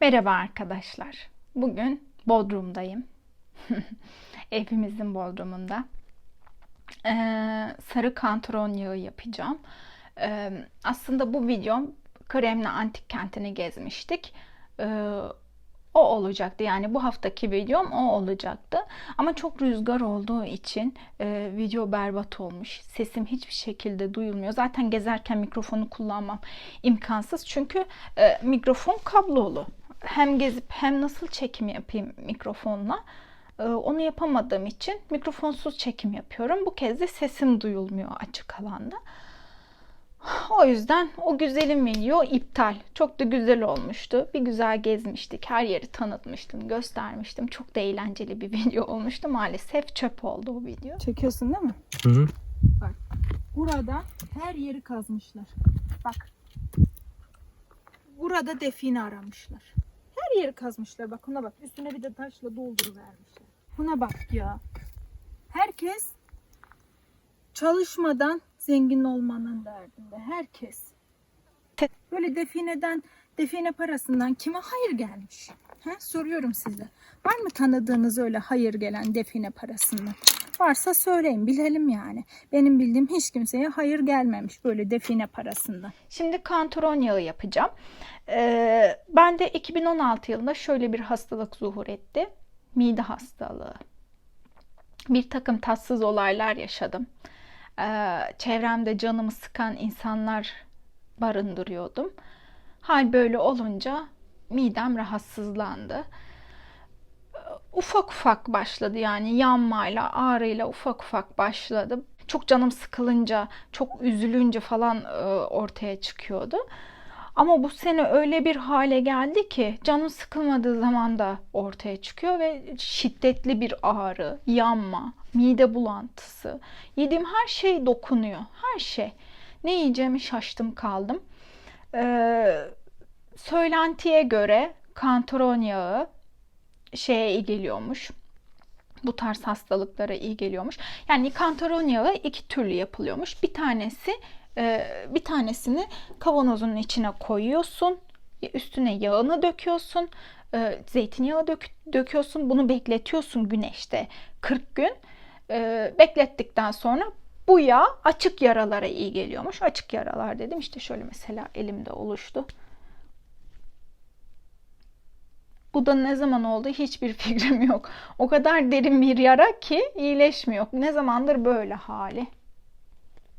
Merhaba arkadaşlar. Bugün Bodrum'dayım. Evimizin Bodrum'unda. Ee, sarı kantron yağı yapacağım. Ee, aslında bu videom Kremli Antik Kenti'ni gezmiştik. Ee, o olacaktı. Yani bu haftaki videom o olacaktı. Ama çok rüzgar olduğu için e, video berbat olmuş. Sesim hiçbir şekilde duyulmuyor. Zaten gezerken mikrofonu kullanmam imkansız. Çünkü e, mikrofon kablolu. Hem gezip hem nasıl çekim yapayım mikrofonla e, onu yapamadığım için mikrofonsuz çekim yapıyorum. Bu kez de sesim duyulmuyor açık alanda. O yüzden o güzelim video iptal. Çok da güzel olmuştu. Bir güzel gezmiştik. Her yeri tanıtmıştım, göstermiştim. Çok da eğlenceli bir video olmuştu. Maalesef çöp oldu o video. Çekiyorsun değil mi? Hı hı. Burada her yeri kazmışlar. Bak. Burada define aramışlar. Her yeri kazmışlar. Bak ona bak. Üstüne bir de taşla dolduruvermişler. Buna bak ya. Herkes çalışmadan zengin olmanın derdinde. Herkes. Böyle defineden, define parasından kime hayır gelmiş? Ha? Soruyorum size. Var mı tanıdığınız öyle hayır gelen define parasından? Varsa söyleyin bilelim yani. Benim bildiğim hiç kimseye hayır gelmemiş böyle define parasından. Şimdi kantaron yağı yapacağım. Ee, ben de 2016 yılında şöyle bir hastalık zuhur etti. Mide hastalığı. Bir takım tatsız olaylar yaşadım. Ee, çevremde canımı sıkan insanlar barındırıyordum. Hal böyle olunca midem rahatsızlandı. Ufak ufak başladı yani yanmayla, ağrıyla ufak ufak başladı. Çok canım sıkılınca, çok üzülünce falan e, ortaya çıkıyordu. Ama bu sene öyle bir hale geldi ki canım sıkılmadığı zaman da ortaya çıkıyor ve şiddetli bir ağrı, yanma, mide bulantısı. Yediğim her şey dokunuyor. Her şey. Ne yiyeceğimi şaştım kaldım. Ee, söylentiye göre kantaron yağı şeye iyi geliyormuş. Bu tarz hastalıklara iyi geliyormuş. Yani yağı iki türlü yapılıyormuş. Bir tanesi e, bir tanesini kavanozun içine koyuyorsun. Üstüne yağını döküyorsun. e, Zeytinyağı dök, döküyorsun. Bunu bekletiyorsun güneşte 40 gün. E, Beklettikten sonra bu yağ açık yaralara iyi geliyormuş. Açık yaralar dedim işte şöyle mesela elimde oluştu. Bu da ne zaman oldu hiçbir fikrim yok. O kadar derin bir yara ki iyileşmiyor. Ne zamandır böyle hali.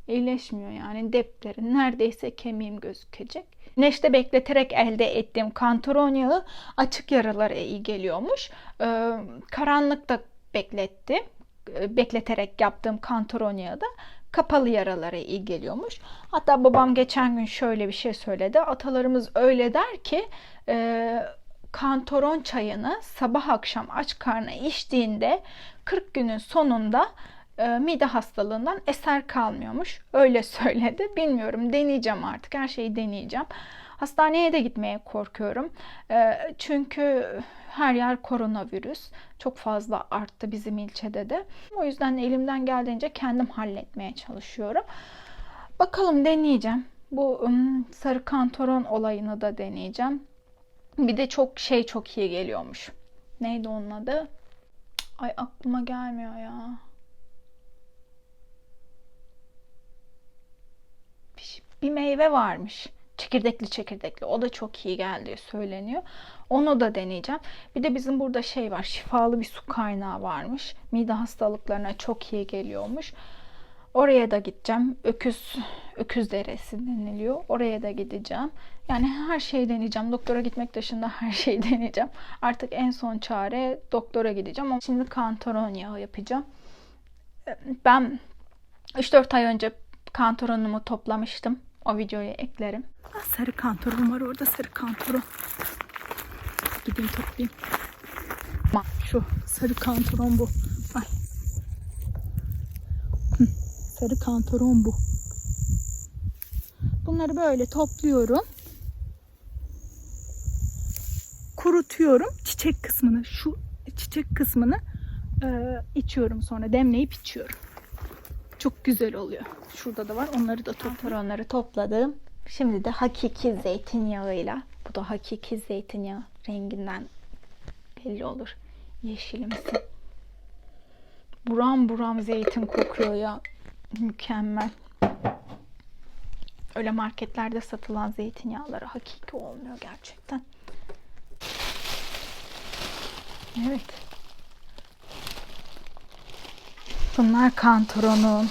İyileşmiyor yani deplerin neredeyse kemiğim gözükecek. Güneşte bekleterek elde ettiğim kantaron yağı açık yaralara iyi geliyormuş. Ee, karanlıkta beklettim. Ee, bekleterek yaptığım kantaron yağı da kapalı yaralara iyi geliyormuş. Hatta babam geçen gün şöyle bir şey söyledi. Atalarımız öyle der ki e, kantaron çayını sabah akşam aç karnına içtiğinde 40 günün sonunda e, mide hastalığından eser kalmıyormuş. Öyle söyledi. Bilmiyorum deneyeceğim artık. Her şeyi deneyeceğim. Hastaneye de gitmeye korkuyorum. E, çünkü her yer koronavirüs. Çok fazla arttı bizim ilçede de. O yüzden elimden geldiğince kendim halletmeye çalışıyorum. Bakalım deneyeceğim. Bu sarı kantaron olayını da deneyeceğim. Bir de çok şey çok iyi geliyormuş. Neydi onun adı? Ay aklıma gelmiyor ya. Bir- Bir meyve varmış. Çekirdekli çekirdekli. O da çok iyi geldiği söyleniyor. Onu da deneyeceğim. Bir de bizim burada şey var. Şifalı bir su kaynağı varmış. Mide hastalıklarına çok iyi geliyormuş. Oraya da gideceğim. Öküz Öküz Deresi deniliyor. Oraya da gideceğim. Yani her şeyi deneyeceğim. Doktora gitmek dışında her şeyi deneyeceğim. Artık en son çare doktora gideceğim. Ama şimdi kantaron yağı yapacağım. Ben 3-4 ay önce kantaronumu toplamıştım. O videoyu eklerim. Ah, sarı kantoron var orada sarı kantoron. Gideyim toplayayım. Şu sarı kantoron bu. Ay. Sarı kantoron bu. Bunları böyle topluyorum. Kurutuyorum çiçek kısmını. Şu çiçek kısmını e, içiyorum sonra demleyip içiyorum. Çok güzel oluyor. Şurada da var. Onları da topluyorum. Kantaronları topladım. Şimdi de hakiki zeytinyağıyla. Bu da hakiki zeytinyağı. renginden belli olur. Yeşilimsi. Buram buram zeytin kokuyor ya. Mükemmel. Öyle marketlerde satılan zeytinyağları hakiki olmuyor gerçekten. Evet. Bunlar kantaronun.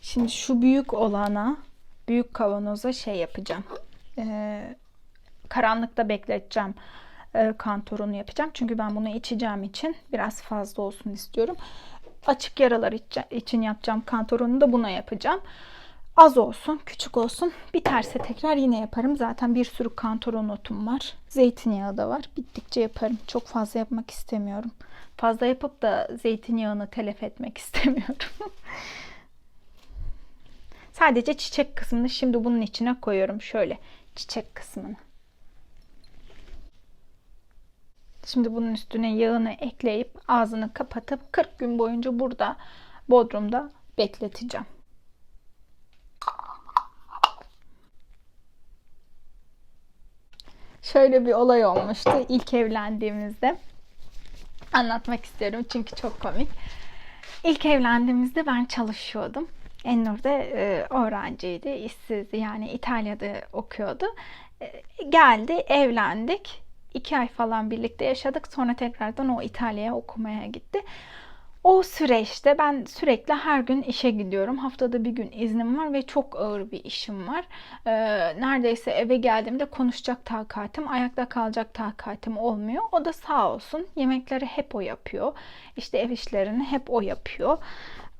Şimdi şu büyük olana, büyük kavanoza şey yapacağım. Ee, karanlıkta bekleteceğim e, kantorunu yapacağım. Çünkü ben bunu içeceğim için biraz fazla olsun istiyorum. Açık yaralar için yapacağım kantorunu da buna yapacağım. Az olsun, küçük olsun. Biterse tekrar yine yaparım. Zaten bir sürü kantoron otum var. Zeytinyağı da var. Bittikçe yaparım. Çok fazla yapmak istemiyorum. Fazla yapıp da zeytinyağını telef etmek istemiyorum. Sadece çiçek kısmını şimdi bunun içine koyuyorum. Şöyle çiçek kısmını. Şimdi bunun üstüne yağını ekleyip ağzını kapatıp 40 gün boyunca burada Bodrum'da bekleteceğim. Şöyle bir olay olmuştu ilk evlendiğimizde. Anlatmak istiyorum çünkü çok komik. İlk evlendiğimizde ben çalışıyordum. Ennur da e, öğrenciydi, işsizdi yani İtalya'da okuyordu. E, geldi, evlendik. İki ay falan birlikte yaşadık. Sonra tekrardan o İtalya'ya okumaya gitti. O süreçte ben sürekli her gün işe gidiyorum. Haftada bir gün iznim var ve çok ağır bir işim var. Ee, neredeyse eve geldiğimde konuşacak takatim, ayakta kalacak takatim olmuyor. O da sağ olsun yemekleri hep o yapıyor. İşte ev işlerini hep o yapıyor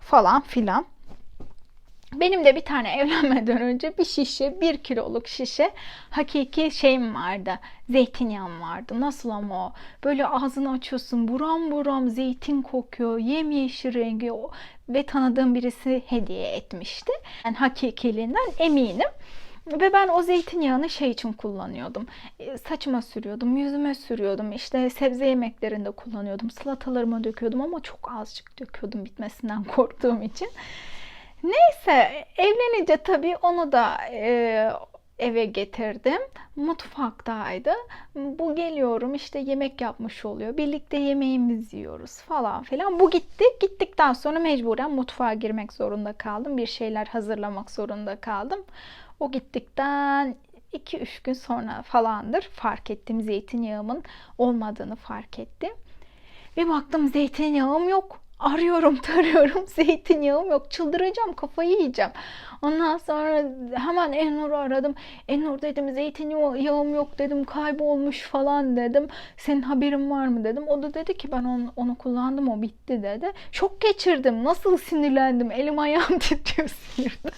falan filan. Benim de bir tane evlenmeden önce bir şişe, bir kiloluk şişe hakiki şeyim vardı. Zeytinyağım vardı. Nasıl ama o? Böyle ağzını açıyorsun buram buram zeytin kokuyor. Yemyeşil rengi o. Ve tanıdığım birisi hediye etmişti. Yani hakikiliğinden eminim. Ve ben o zeytinyağını şey için kullanıyordum. E, Saçıma sürüyordum, yüzüme sürüyordum. İşte sebze yemeklerinde kullanıyordum. Salatalarıma döküyordum ama çok azıcık döküyordum bitmesinden korktuğum için. Neyse evlenince tabii onu da e, eve getirdim. Mutfaktaydı. Bu geliyorum işte yemek yapmış oluyor. Birlikte yemeğimizi yiyoruz falan filan. Bu gitti. Gittikten sonra mecburen mutfağa girmek zorunda kaldım. Bir şeyler hazırlamak zorunda kaldım. O gittikten 2-3 gün sonra falandır fark ettim zeytinyağımın olmadığını fark ettim. Bir baktım zeytinyağım yok. Arıyorum tarıyorum zeytinyağım yok. Çıldıracağım kafayı yiyeceğim. Ondan sonra hemen Enur'u aradım. Enur dedim zeytinyağım yok dedim kaybolmuş falan dedim. Senin haberin var mı dedim. O da dedi ki ben onu, onu kullandım o bitti dedi. Şok geçirdim. Nasıl sinirlendim. Elim ayağım titriyor sinirden.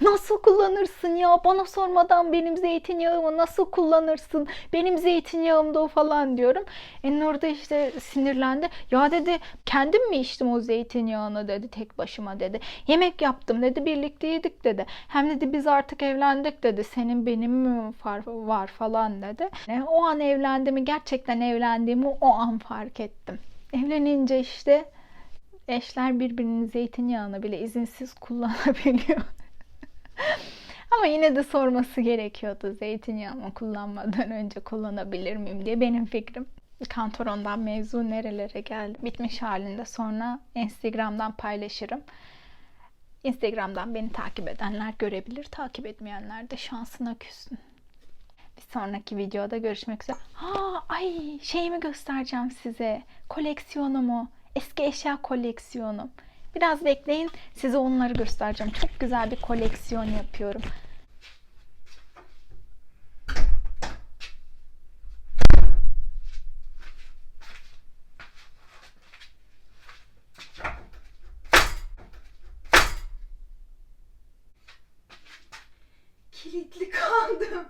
Nasıl kullanırsın ya? Bana sormadan benim zeytinyağımı nasıl kullanırsın? Benim zeytinyağım da o falan diyorum. Enur da işte sinirlendi. Ya dedi kendim mi içtim o zeytinyağını dedi tek başıma dedi. Yemek yaptım dedi birlikte yedik dedi. Hem dedi biz artık evlendik dedi. Senin benim mi var falan dedi. E, O an evlendiğimi gerçekten evlendiğimi o an fark ettim. Evlenince işte eşler birbirinin zeytinyağını bile izinsiz kullanabiliyor. Ama yine de sorması gerekiyordu zeytinyağımı kullanmadan önce kullanabilir miyim diye benim fikrim. Kantoron'dan mevzu nerelere geldi? Bitmiş halinde sonra Instagram'dan paylaşırım. Instagram'dan beni takip edenler görebilir, takip etmeyenler de şansına küssün. Bir sonraki videoda görüşmek üzere. Ha, ay şeyimi göstereceğim size. Koleksiyonumu. Eski eşya koleksiyonum. Biraz bekleyin. Size onları göstereceğim. Çok güzel bir koleksiyon yapıyorum. Kilitli kaldım.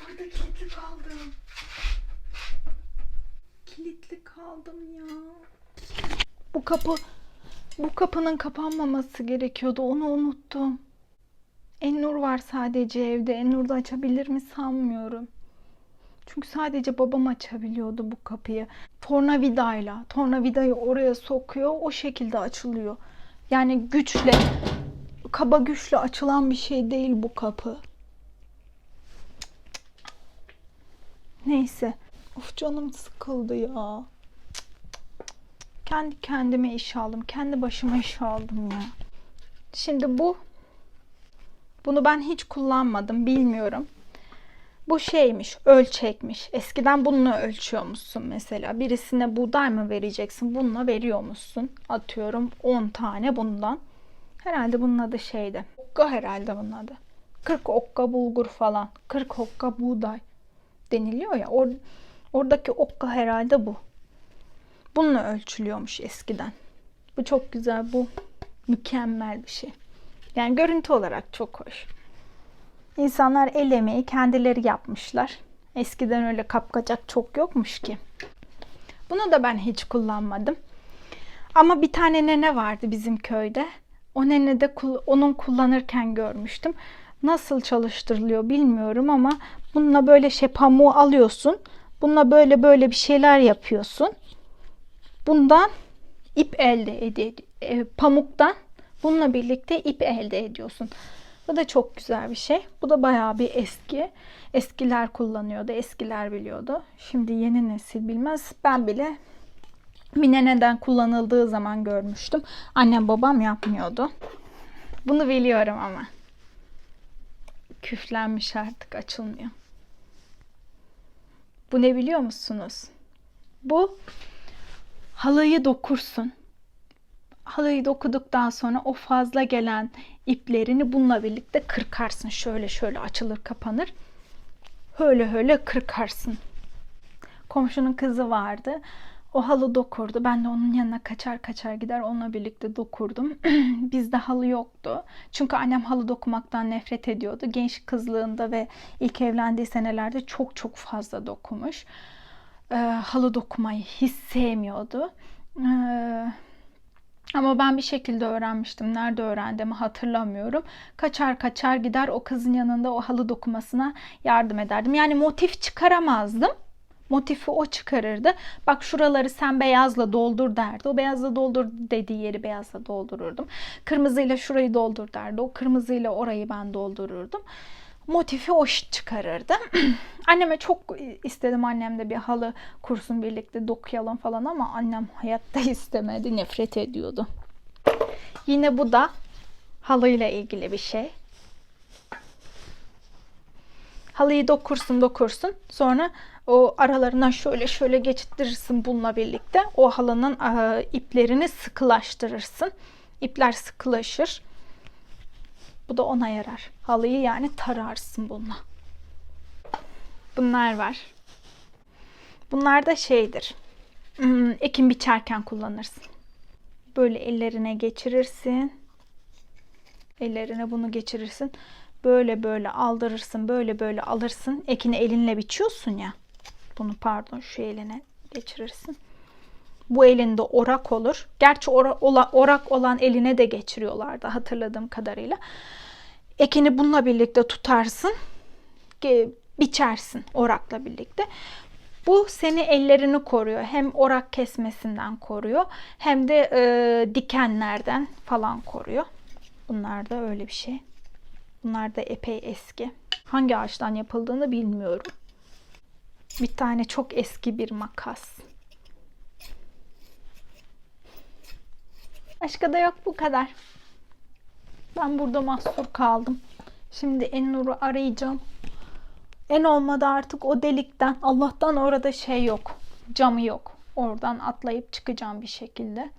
Burada kilitli kaldım. Kilitli kaldım ya. Bu kapı bu kapının kapanmaması gerekiyordu. Onu unuttum. Ennur var sadece evde. Ennur da açabilir mi sanmıyorum. Çünkü sadece babam açabiliyordu bu kapıyı. Tornavidayla. Tornavidayı oraya sokuyor. O şekilde açılıyor. Yani güçle, kaba güçle açılan bir şey değil bu kapı. Neyse. Of canım sıkıldı ya. Kendi kendime iş aldım. Kendi başıma iş aldım ya. Şimdi bu bunu ben hiç kullanmadım. Bilmiyorum. Bu şeymiş, ölçekmiş. Eskiden bununla ölçüyormuşsun mesela. Birisine buğday mı vereceksin? Bununla veriyormuşsun. Atıyorum 10 tane bundan. Herhalde bunun adı şeydi. Okka herhalde bunun adı. 40 okka bulgur falan. 40 okka buğday deniliyor ya. Or oradaki okka herhalde bu. Bununla ölçülüyormuş eskiden. Bu çok güzel. Bu mükemmel bir şey. Yani görüntü olarak çok hoş. İnsanlar el emeği kendileri yapmışlar. Eskiden öyle kapkacak çok yokmuş ki. Bunu da ben hiç kullanmadım. Ama bir tane nene vardı bizim köyde. O nene de onun kullanırken görmüştüm. Nasıl çalıştırılıyor bilmiyorum ama bununla böyle şey pamuğu alıyorsun. Bununla böyle böyle bir şeyler yapıyorsun. Bundan ip elde ede e, pamuktan bununla birlikte ip elde ediyorsun. Bu da çok güzel bir şey. Bu da bayağı bir eski. Eskiler kullanıyordu, eskiler biliyordu. Şimdi yeni nesil bilmez. Ben bile Mineneden kullanıldığı zaman görmüştüm. Annem babam yapmıyordu. Bunu biliyorum ama. Küflenmiş artık açılmıyor. Bu ne biliyor musunuz? Bu halıyı dokursun. Halıyı dokuduktan sonra o fazla gelen iplerini bununla birlikte kırkarsın. Şöyle şöyle açılır kapanır. Öyle öyle kırkarsın. Komşunun kızı vardı. O halı dokurdu. Ben de onun yanına kaçar kaçar gider onunla birlikte dokurdum. Bizde halı yoktu. Çünkü annem halı dokumaktan nefret ediyordu. Genç kızlığında ve ilk evlendiği senelerde çok çok fazla dokumuş. Ee, halı dokumayı hiç sevmiyordu. Ee, ama ben bir şekilde öğrenmiştim. Nerede öğrendiğimi hatırlamıyorum. Kaçar kaçar gider o kızın yanında o halı dokumasına yardım ederdim. Yani motif çıkaramazdım. Motifi o çıkarırdı. Bak şuraları sen beyazla doldur derdi. O beyazla doldur dediği yeri beyazla doldururdum. Kırmızıyla şurayı doldur derdi. O kırmızıyla orayı ben doldururdum. Motifi o çıkarırdı. Anneme çok istedim annem de bir halı kursun birlikte dokuyalım falan ama annem hayatta istemedi. Nefret ediyordu. Yine bu da halıyla ilgili bir şey. Halıyı dokursun dokursun. Sonra o aralarından şöyle şöyle geçittirirsin bununla birlikte. O halının iplerini sıkılaştırırsın. İpler sıkılaşır. Bu da ona yarar. Halıyı yani tararsın bununla. Bunlar var. Bunlar da şeydir. Hmm, ekim biçerken kullanırsın. Böyle ellerine geçirirsin. Ellerine bunu geçirirsin. Böyle böyle aldırırsın. Böyle böyle alırsın. Ekini elinle biçiyorsun ya. Bunu pardon şu eline geçirirsin. Bu elinde orak olur. Gerçi ora- ola- orak olan eline de geçiriyorlardı hatırladığım kadarıyla. Ekini bununla birlikte tutarsın. Biçersin orakla birlikte. Bu seni ellerini koruyor. Hem orak kesmesinden koruyor hem de e, dikenlerden falan koruyor. Bunlar da öyle bir şey. Bunlar da epey eski. Hangi ağaçtan yapıldığını bilmiyorum. Bir tane çok eski bir makas. Başka da yok bu kadar. Ben burada mahsur kaldım. Şimdi Ennur'u arayacağım. En olmadı artık o delikten. Allah'tan orada şey yok. Camı yok. Oradan atlayıp çıkacağım bir şekilde.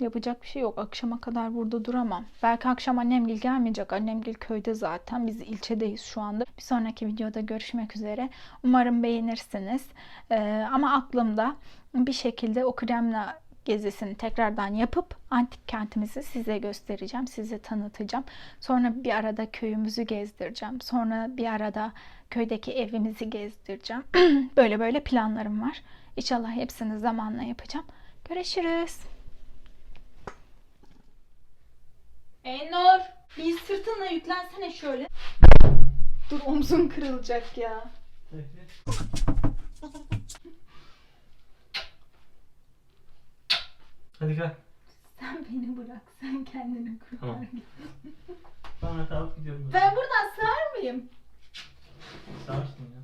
Yapacak bir şey yok. Akşama kadar burada duramam. Belki akşam annemgil gelmeyecek. Annemgil köyde zaten. Biz ilçedeyiz şu anda. Bir sonraki videoda görüşmek üzere. Umarım beğenirsiniz. Ee, ama aklımda bir şekilde o kremle gezisini tekrardan yapıp antik kentimizi size göstereceğim. Size tanıtacağım. Sonra bir arada köyümüzü gezdireceğim. Sonra bir arada köydeki evimizi gezdireceğim. böyle böyle planlarım var. İnşallah hepsini zamanla yapacağım. Görüşürüz. Enor, bir sırtına yüklensene şöyle. Dur omzum kırılacak ya. Hadi gel. Sen beni bırak. Sen kendini kurtar. Tamam. Ben kalk gidiyorum. Ben buradan sığar mıyım? Sağırsın ya.